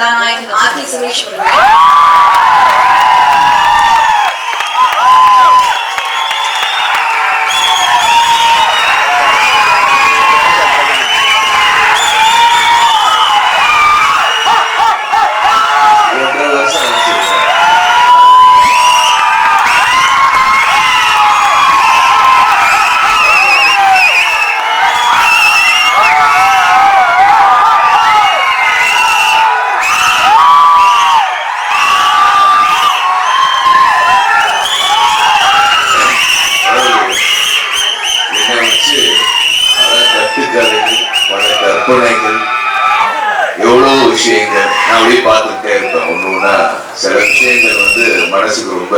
I'm not his mission. எவ்வளவு விஷயங்கள் நான் அப்படியே பார்த்துக்கிட்டே இருப்பேன். ஒன்று ஒன்றா சில விஷயங்கள் வந்து மனசுக்கு ரொம்ப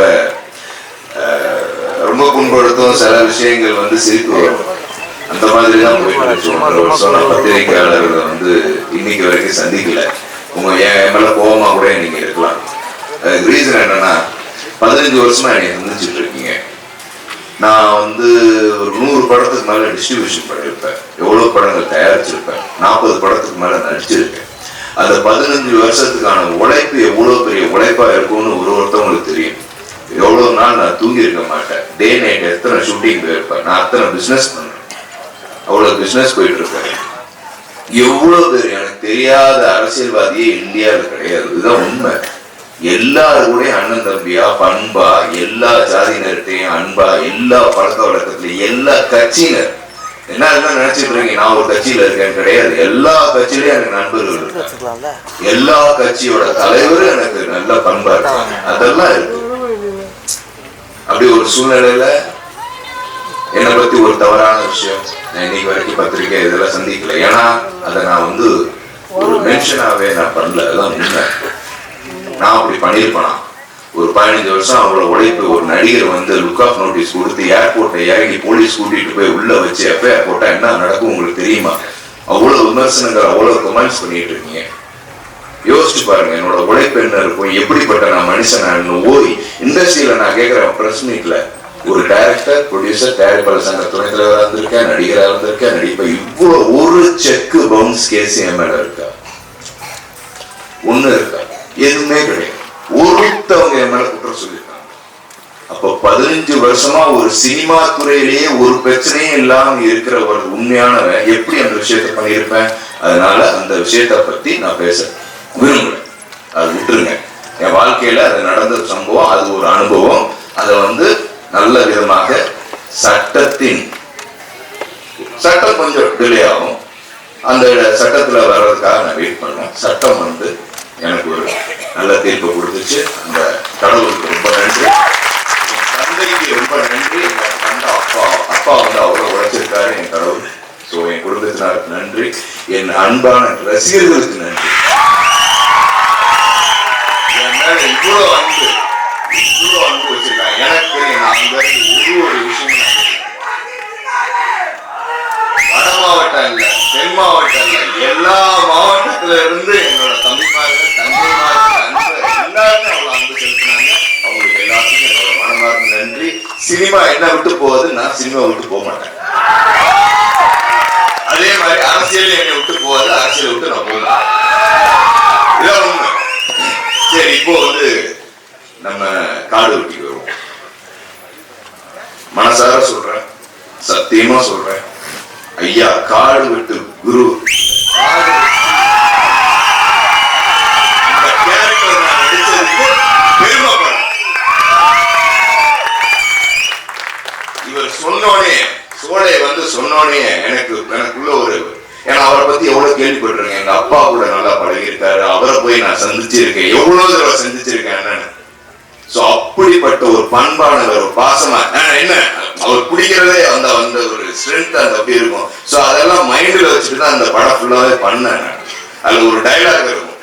ரொம்ப புண்படுத்தும். சில விஷயங்கள் வந்து சிரிப்பு வரும். அந்த மாதிரி தான் போயிட்டு நான் பத்திரிகையாளர்களை வந்து இன்னைக்கு வரைக்கும் சந்திக்கல. உங்க என் மேல கோபமா கூட நீங்க இருக்கலாம். ரீசன் என்னன்னா பதினஞ்சு வருஷமா என்னை சந்திச்சுட்டு இருக்கீங்க. நான் வந்து ஒரு நூறு படத்துக்கு மேல டிஸ்ட்ரிபியூஷன் பண்ணியிருப்பேன். எவ்வளவு படங்கள் தயாரிச்சிருப்பேன். நாற்பது படத்துக்கு மேல நடிச்சிருக்கேன். அந்த பதினஞ்சு வருஷத்துக்கான உழைப்பு எவ்வளவு பெரிய உழைப்பா இருக்கும்னு ஒரு ஒருத்தவங்களுக்கு தெரியும். எவ்வளவு நாள் நான் தூங்கி இருக்க மாட்டேன். டே நைட் எத்தனை ஷூட்டிங் போயிருப்பேன். நான் அத்தனை பிசினஸ் பண்றேன் அவ்வளவு பிசினஸ் போயிட்டு இருப்பேன் எவ்வளவு பேர் எனக்கு தெரியாத அரசியல்வாதியே இந்தியாவில் கிடையாது. இதுதான் உண்மை. எல்லாரும் அண்ணன் தம்பியா பண்பா எல்லா ஜாதியினர்கிட்டையும் அன்பா எல்லா பழக்க வழக்கத்திலையும் எல்லா கட்சியினர் என்ன நினைச்சிட்டு இருக்கீங்க நான் ஒரு கட்சியில இருக்கேன் கிடையாது. எல்லா கட்சியிலயும் எனக்கு நண்பர்கள் எல்லா கட்சியோட தலைவரும் எனக்கு நல்ல பண்பா இருக்காங்க அதெல்லாம் இருக்கு. அப்படி ஒரு சூழ்நிலையில என்னை பத்தி ஒரு தவறான விஷயம் நான் இன்னைக்கு வரைக்கும் பத்திரிக்கை இதெல்லாம் சந்திக்கல. ஏன்னா அதை நான் வந்து ஒரு மென்ஷனாவே நான் பண்ணல. அதுதான் உண்மை. நான் அப்படி பண்ணியிருப்பேனா? ஒரு பதினஞ்சு வருஷம் அவரோட உழைப்பு ஒரு நடிகர் வந்து லுக் ஆஃப் நோட்டீஸ் கொடுத்து ஏர்போர்ட்டை இறங்கி போலீஸ் கூட்டிட்டு போய் உள்ள வச்சு எஃப்ஐஆர் போட்டா என்ன நடக்கும் உங்களுக்கு தெரியுமா? அவ்வளவு விமர்சனங்கள் அவ்வளவு கமெண்ட்ஸ் பண்ணிட்டு இருக்கீங்க. யோசிச்சு பாருங்க என்னோட உழைப்பு என்ன இருக்கும்? எப்படிப்பட்ட நான் மனுஷன் ஓய் இண்டஸ்ட்ரியில நான் கேட்கிறேன் பிரஸ் மீட்ல ஒரு டைரக்டர் ப்ரொடியூசர் தயாரிப்பாளர் சங்க துணைத் தலைவராக இருந்திருக்கேன் நடிகராக இருந்திருக்கேன் நடிப்பா இவ்வளவு ஒரு செக் பவுன்ஸ் கேஸ் என் மேல இருக்கா? ஒண்ணு இருக்கா? எதுவுமே கிடையாது. ஒருத்தவங்க என் மேல குற்றம் சொல்லியிருக்காங்க. அப்ப பதினஞ்சு வருஷமா ஒரு சினிமா துறையிலேயே ஒரு பிரச்சனையும் இல்லாம இருக்கிற ஒரு உண்மையானவன் எப்படி அந்த விஷயத்த பண்ணியிருப்பேன்? அதனால அந்த விஷயத்த பத்தி நான் பேச விரும்புறேன். அது விட்டுருங்க. என் வாழ்க்கையில அது நடந்த சம்பவம் அது ஒரு அனுபவம். அதை வந்து நல்ல விதமாக சட்டத்தின் சட்டம் கொஞ்சம் டிலே ஆகும். அந்த சட்டத்துல வர்றதுக்காக நான் வெயிட் பண்ணேன் சட்டம் வந்து எனக்கு ஒரு நல்ல தீர்ப்பு கொடுத்துச்சு. அந்த கடவுளுக்கு ரொம்ப நன்றி. என் தந்தைக்கு ரொம்ப நன்றி. எங்கள் அப்பா அப்பா வந்து அவ்வளவு உழைச்சிருக்காரு என் கடவுள். ஸோ என் குடும்பத்தினருக்கு நன்றி. என் அன்பான ரசிகர்களுக்கு நன்றி. என் அன்பு இவ்வளவு அன்பு வச்சிருக்காங்க. எனக்கு என் அங்க ஒரு ஒரு விஷயம் வட மாவட்டம் இல்ல தென் மாவட்டம் இல்ல எல்லா மாவட்டத்துல இருந்து என்னோட தம்பிமார்கள் தந்தைமார்கள் அன்பு எல்லாருமே அவ்வளவு அன்பு செலுத்தினாங்க அவங்களுக்கு எல்லாத்துக்கும் என்னோட மனமார்ந்த நன்றி சினிமா என்ன விட்டு போகுது? நான் சினிமா விட்டு போக மாட்டேன். அதே மாதிரி அரசியல் என்னை விட்டு போகாது அரசியலை விட்டு நான் போக இதான் உண்மை. சரி இப்போ வந்து நம்ம காடு வெட்டி வருவோம். மனசார சொல்றேன் சத்தியமா சொல்றேன். ஐயா காடு வெட்டு குரு காடு வெட்டு. இந்த character நான் நடிச்சதுக்கு பெருமைப்படுறேன். இவர் சொன்னோனே சோலை வந்து சொன்னோனே எனக்கு எனக்குள்ள ஒரு ஏன்னா அவரை பத்தி எவ்வளவு கேள்விப்பட்டிருக்கேன் எங்க அப்பா கூட நல்லா பழகிருக்காரு அவரை போய் நான் சந்திச்சிருக்கேன். எவ்வளவு தடவை சந்திச்சிருக்கேன் என்னன்னு சோ அப்படிப்பட்ட ஒரு பண்பானவர் ஒரு பாசமா என்ன? அவர் பிடிக்கிறதே அந்த அந்த ஒரு ஸ்ட்ரென்த் அந்த அப்படி இருக்கும். சோ அதெல்லாம் மைண்ட்ல வச்சுட்டு தான் அந்த படம் ஃபுல்லாவே பண்ணேன் அதுல ஒரு டைலாக் இருக்கும்.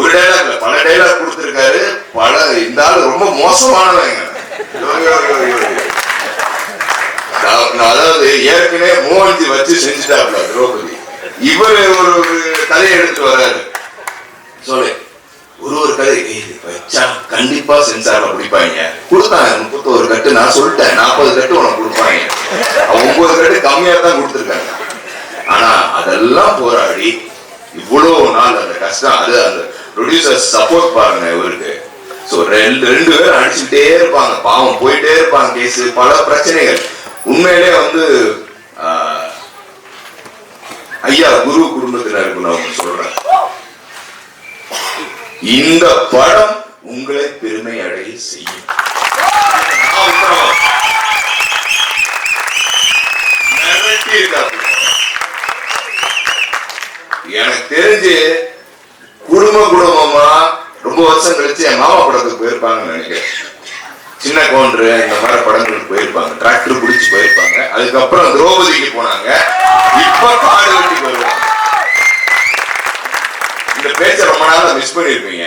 ஒரு டைலாக் பல டைலாக் கொடுத்துருக்காரு. பல இந்த ஆள் ரொம்ப மோசமானவங்க. அதாவது ஏற்கனவே மூவஞ்சி வச்சு செஞ்சுட்டாப்ல திரௌபதி. இவர் ஒரு ஒரு கதையை எடுத்து வர்றாரு. சொல்லு. ஒரு ஒரு கதை வச்சா கண்டிப்பா சென்சார்ல பிடிப்பாங்க கொடுத்தாங்க. முப்பத்தோரு கட்டு நான் சொல்லிட்டேன். நாற்பது கட்டு உனக்கு கொடுப்பாங்க. ஒன்பது கட்டு கம்மியா தான் கொடுத்துருக்காங்க. ஆனா அதெல்லாம் போராடி இவ்வளவு நாள் அந்த கஷ்டம் அது அந்த ப்ரொடியூசர் சப்போர்ட் பாருங்க இவருக்கு. ஸோ ரெண்டு ரெண்டு பேரும் அடிச்சுட்டே இருப்பாங்க. பாவம் போயிட்டே இருப்பாங்க கேஸ் பல பிரச்சனைகள். உண்மையிலே வந்து ஐயா குரு குடும்பத்தினருக்கு நான் சொல்றேன். இந்த படம் உங்களை பெருமை அடைய செய்யும். எனக்கு தெரிஞ்சு குடும்ப குடும்பமா ரொம்ப வருஷம் கழிச்சு என் மாமா படத்துக்கு போயிருப்பாங்கன்னு நினைக்கிறேன். சின்ன கவுண்டரு இந்த மாதிரி படங்களுக்கு போயிருப்பாங்க. டிராக்டர் பிடிச்சி போயிருப்பாங்க. அதுக்கப்புறம் திரௌபதிக்கு போனாங்க. இப்ப காடு வெட்டி இந்த பேச்ச ரொம்ப நாளா மிஸ் பண்ணிருப்பீங்க.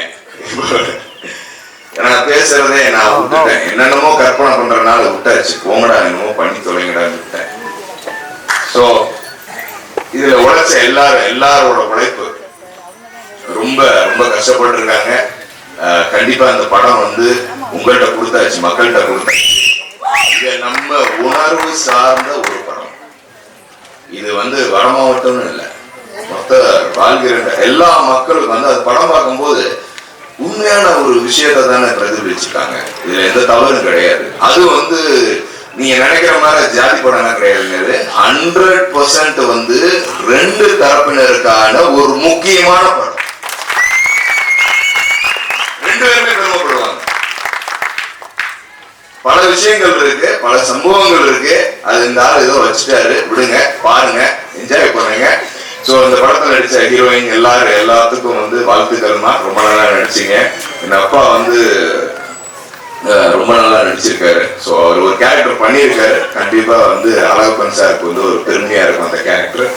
நான் பேசுறதே நான் விட்டுட்டேன். என்னென்னமோ கற்பனை பண்றதுனால விட்டாச்சு. போங்கடா என்னமோ பண்ணி தொலைங்கடா விட்டேன் சோ இதுல உழைச்ச எல்லாரும் எல்லாரோட உழைப்பு. ரொம்ப ரொம்ப கஷ்டப்பட்டு இருக்காங்க கண்டிப்பா அந்த படம் வந்து உங்கள்கிட்ட கொடுத்தாச்சு மக்கள்கிட்ட கொடுத்தாச்சு. இதை நம்ம உணர்வு சார்ந்த ஒரு இது வந்து வட மாவட்டம்னு இல்லை. மொத்த வாழ்கிற எல்லா மக்களுக்கும் வந்து அது படம் பார்க்கும்போது உண்மையான ஒரு விஷயத்தை தானே பிரதிபலிச்சிருக்காங்க. இதுல எந்த தவறும் கிடையாது. அது வந்து நீங்க நினைக்கிற மாதிரி ஜாதி படம் கிடையாது ஹண்ட்ரட் பர்சன்ட் வந்து ரெண்டு தரப்பினருக்கான ஒரு முக்கியமான படம் ரெண்டு பேருமே பெருமைப்படுவாங்க பல விஷயங்கள் இருக்கு பல சம்பவங்கள் இருக்கு. அது இந்த ஆள் ஏதோ வச்சுட்டாரு. விடுங்க பாருங்க என்ஜாய் பண்ணுங்க. ஸோ அந்த படத்தில் நடித்த ஹீரோயின் எல்லாரும் எல்லாத்துக்கும் வந்து வாழ்த்துக்கள்மா ரொம்ப நல்லா நடிச்சிங்க. என் அப்பா வந்து ரொம்ப நல்லா நடிச்சிருக்காரு. ஸோ அவர் ஒரு கேரக்டர் பண்ணியிருக்காரு. கண்டிப்பாக வந்து அழகப்பன் சாருக்கு வந்து ஒரு பெருமையாக இருக்கும் அந்த கேரக்டர்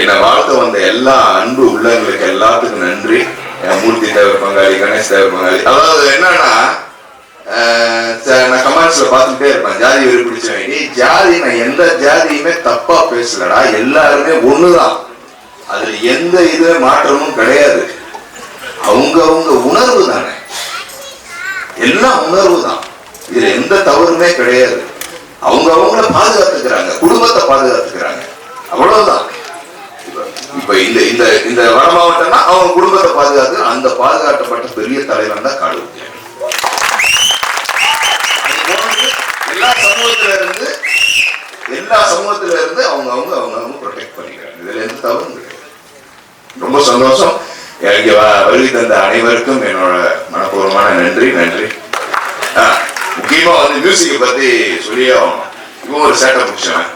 என்னை வாழ்த்த வந்த எல்லா அன்பு உள்ளங்களுக்கு எல்லாத்துக்கும் நன்றி. என் மூர்த்தி தேவர் பங்காளி கணேஷ் தேவர் பங்காளி. அதாவது என்னன்னா நான் கமெண்ட்ஸ்ல பார்த்துட்டே இருப்பேன். ஜாதி வெறி பிடிச்சவங்க ஜாதி நான் எந்த ஜாதியுமே தப்பா பேசலடா. எல்லாருமே ஒண்ணுதான். அதுல எந்த இது மாற்றமும் கிடையாது. அவங்க உணர்வு தானே. எல்லாம் உணர்வு தான். இதுல எந்த தவறுமே கிடையாது. அவங்க அவங்கள பாதுகாத்துக்கிறாங்க. குடும்பத்தை பாதுகாத்துக்கிறாங்க. அவ்வளவுதான். இப்ப- இப்ப இந்த இந்த இந்த வட மாவட்டம்னா அவங்க குடும்பத்தை பாதுகாத்து அந்த பாதுகாக்கப்பட்ட பெரிய தலைவன் தான் காடு அது போன்று எல்லா சமூகத்துல இருந்து எல்லா சமூகத்துல இருந்து அவங்க அவங்க அவங்க அவங்க ப்ரொடெக்ட் பண்ணிக்கிறாங்க இதுல எந்த தவறும் கிடையாது ரொம்ப சந்தோஷம். எனக்கு வருகை தந்த அனைவருக்கும் என்னோட மனப்பூர்வமான நன்றி நன்றி. ஆ, முக்கியமா வந்து மியூசிக்கை பத்தி சொல்லியே இவன் ஒரு சேட்டை பிடிச்சவன்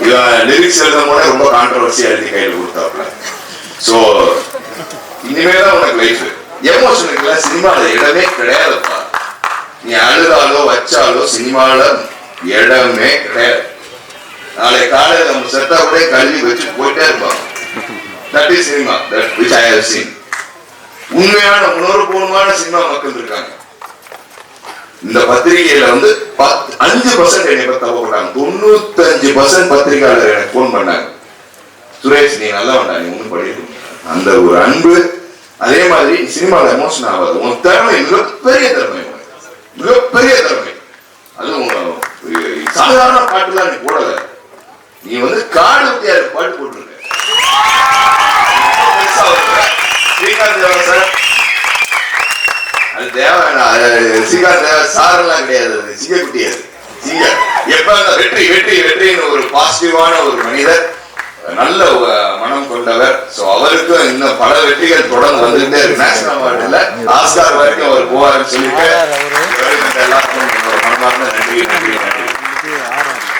இவன் லிரிக்ஸ் எழுதும் போது ரொம்ப கான்ட்ரவர்சியா எழுதி கையில் கொடுத்தாப்புல. ஸோ இனிமேதான் உனக்கு லைஃப் எமோஷனுக்குலாம் சினிமாவில் இடமே கிடையாதுப்பா. நீ அழுதாலோ வச்சாலோ சினிமாவில் இடமே கிடையாது. நாளை காலையில் நம்ம செத்தா கூட கல்வி வச்சு போயிட்டே இருப்பாங்க that is cinema that which I have seen உண்மையான உணர்வுபூர்வமான சினிமா மக்கள் இருக்காங்க. இந்த பத்திரிகையில வந்து அஞ்சு பர்சன்ட் என்னை பத்தி தப்பு பண்ணாங்க தொண்ணூத்தஞ்சு பர்சன்ட் பத்திரிகையாளர் எனக்கு ஃபோன் பண்ணாங்க. சுரேஷ் நீ நல்லா வேண்டாம் நீ ஒன்றும் படிக்கணும் அந்த ஒரு அன்பு அதே மாதிரி சினிமாவில் எமோஷன் ஆகாது. உன் திறமை மிகப்பெரிய திறமை. மிகப்பெரிய திறமை. அது சாதாரண பாட்டுலாம் நீ போடல. நீ வந்து காடு வித்தியாரு பாட்டு போட்டிருக்க. ஸ்ரீகாந்த் சார். அது எல்லாம் கிடையாது அது சிங்க. குட்டியாது ஒரு பாசிட்டிவான ஒரு மனிதர் நல்ல மனம் கொண்டவர். சோ அவருக்கும் இன்னும் பல வெற்றிகள் தொடர்ந்து வந்துகிட்டே இருக்கு. நேஷனல் அவார்டுல வரைக்கும் அவர் போவாருன்னு சொல்லிட்டு எல்லாருக்கும் மனமார்ந்த நன்றி